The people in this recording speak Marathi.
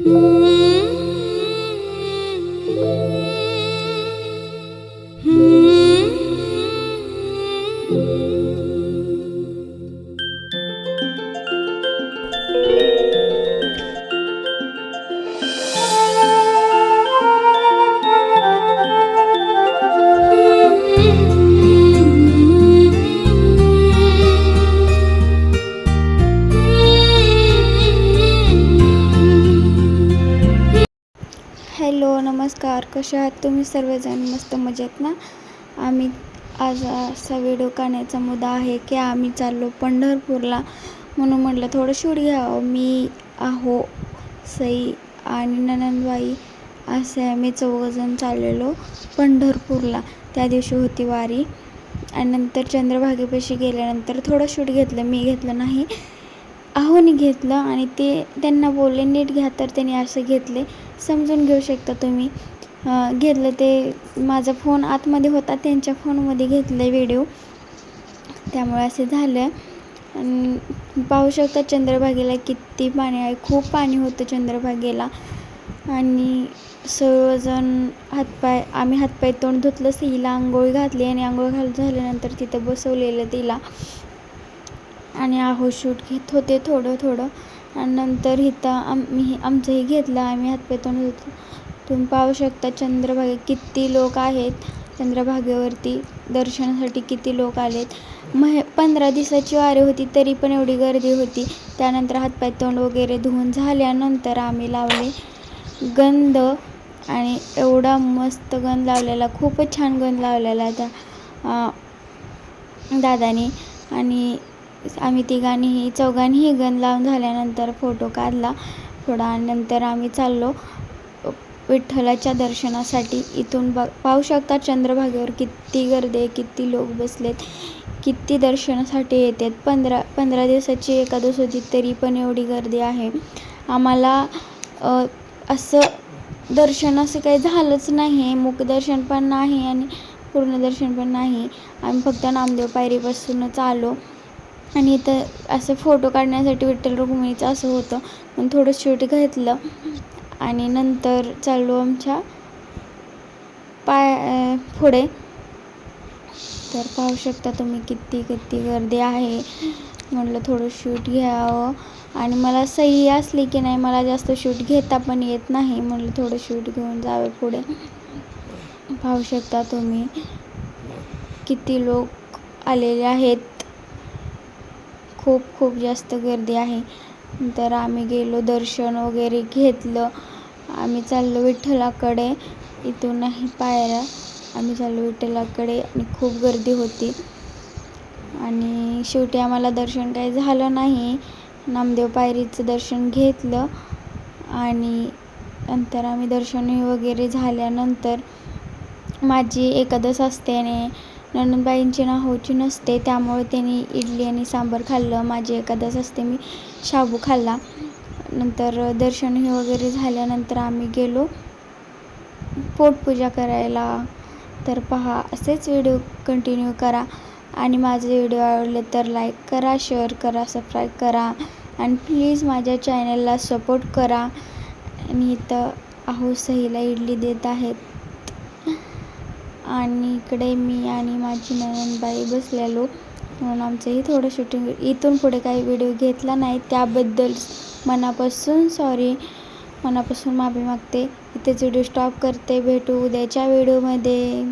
thank you नमस्कार कसे आहात तुम्ही सर्वजण? मस्त मजेत ना? आम्ही आज असा व्हिडिओ काढण्याचा मुद्दा आहे की आम्ही चाललो पंढरपूरला. म्हणून म्हटलं थोडं शूट घ्यावं. मी आहो सई आणि ननंदबाई असे आम्ही चौघजण चाललेलो पंढरपूरला. त्या दिवशी होती वारी. आणि नंतर चंद्रभागेपाशी गेल्यानंतर थोडं शूट घेतलं. मी घेतलं नाही. आहोनी घेतलं आणि ते त्यांना बोलले नीट घ्या तर त्यांनी असं घेतले. समजून घेऊ शकता तुम्ही. घेतलं ते. माझा फोन आतमध्ये होता त्यांच्या फोनमध्ये घेतलं व्हिडिओ. त्यामुळे असे झालं. आणि पाहू शकता चंद्रभागेला किती पाणी आहे. खूप पाणी होतं चंद्रभागेला. आणि सर्वजण हातपाय आम्ही हातपाय तोंड धुतलं हिला आंघोळ घातली आणि आंघोळ घाल झाल्यानंतर तिथं बसवलेलं तिला. आणि आहो शूट घेत होते थोडं थोडं. आणि नंतर इथं आम्ही आमचंही घेतलं आम्ही हातपाय तोंड तुम्ही पाहू शकता चंद्रभागे किती लोक आहेत. चंद्रभागेवरती दर्शनासाठी किती लोक आलेत. मह पंधरा दिवसाची वारी होती तरी पण एवढी गर्दी होती. त्यानंतर हातपाय तोंड वगैरे धुवून झाल्यानंतर आम्ही लावले गंध आणि एवढा मस्त गंध लावलेला खूपच छान गंध लावलेला त्या अं, दादानी. आणि आम्ही तिघांनीही चौघांनीही गन लावून झाल्यानंतर फोटो काढला. थोडा नंतर आम्ही चाललो विठ्ठलाच्या दर्शनासाठी. इथून बघ पाहू शकता चंद्रभागेवर किती गर्दी आहे किती लोक बसलेत किती दर्शनासाठी येतात. पंधरा पंधरा दिवसाची एका होती तरी पण एवढी गर्दी आहे. आम्हाला असं दर्शन असं काही झालंच नाही. मुखदर्शन पण नाही आणि पूर्ण दर्शन पण नाही. आम्ही फक्त नामदेव पायरीपासूनच आलो. आणि इथं असं फोटो काढण्यासाठी विठ्ठल रुक्मिणीचं असं होतं. पण थोडं शूट घेतलं आणि नंतर चाललो आमच्या पाय पुढे. तर पाहू शकता तुम्ही किती किती गर्दी आहे. म्हटलं थोडं शूट घ्यावं. आणि मला सही असली की नाही मला जास्त शूट घेता पण येत नाही. म्हटलं थोडं शूट घेऊन जावे पुढे. पाहू शकता तुम्ही किती लोक आलेले आहेत. खूप खूप जास्त गर्दी आहे. तर आम्ही गेलो दर्शन वगैरे घेतलं. आम्ही चाललो विठ्ठलाकडे. इथून नाही पायऱ्या. आम्ही चाललो विठ्ठलाकडे आणि खूप गर्दी होती. आणि शेवटी आम्हाला दर्शन काही झालं नाही. नामदेव पायरीचं दर्शन घेतलं. आणि नंतर आम्ही दर्शन वगैरे झाल्यानंतर माझी एकादश असते आणि ननंदबाईंची नाहोची नसते त्यामुळे त्यांनी इडली आणि सांबार खाल्लं. माझी एकादश असते मी शाबू खाल्ला. नंतर दर्शन हे वगैरे झाल्यानंतर आम्ही गेलो. पोटपूजा करायला. तर पहा असेच व्हिडिओ कंटिन्यू करा. आणि माझे व्हिडिओ आवडले तर लाईक करा शेअर करा सबस्क्राईब करा. आणि प्लीज माझ्या चॅनलला सपोर्ट करा. आणि इथं आहो सहीला इडली देत आहेत. आणि इकडे मी आणि माझी नयनबाई बसलेलो. म्हणून आमचंही थोडं शूटिंग इथून पुढे काही व्हिडिओ घेतला नाही. त्याबद्दल मनापासून सॉरी मनापासून माफी मागते. इथेच व्हिडिओ स्टॉप करते. भेटू उद्याच्या व्हिडिओमध्ये